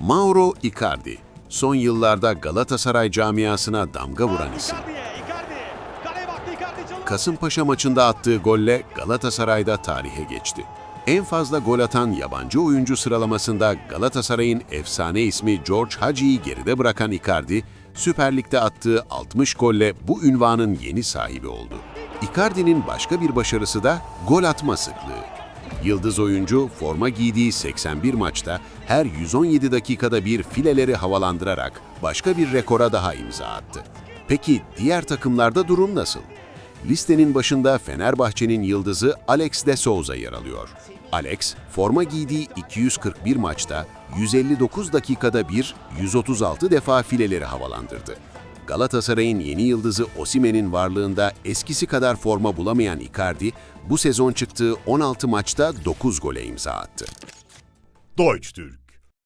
Mauro Icardi, son yıllarda Galatasaray camiasına damga vuran isim. Kasımpaşa maçında attığı golle Galatasaray'da tarihe geçti. En fazla gol atan yabancı oyuncu sıralamasında Galatasaray'ın efsane ismi George Hagi'yi geride bırakan Icardi, Süper Lig'de attığı 60 golle bu ünvanın yeni sahibi oldu. Icardi'nin başka bir başarısı da gol atma sıklığı. Yıldız oyuncu forma giydiği 81 maçta her 117 dakikada bir fileleri havalandırarak başka bir rekora daha imza attı. Peki diğer takımlarda durum nasıl? Listenin başında Fenerbahçe'nin yıldızı Alex de Souza yer alıyor. Alex, forma giydiği 241 maçta 159 dakikada bir 136 defa fileleri havalandırdı. Galatasaray'ın yeni yıldızı Osimen'in varlığında eskisi kadar forma bulamayan Icardi, bu sezon çıktığı 16 maçta 9 gole imza attı. Deutsch Türk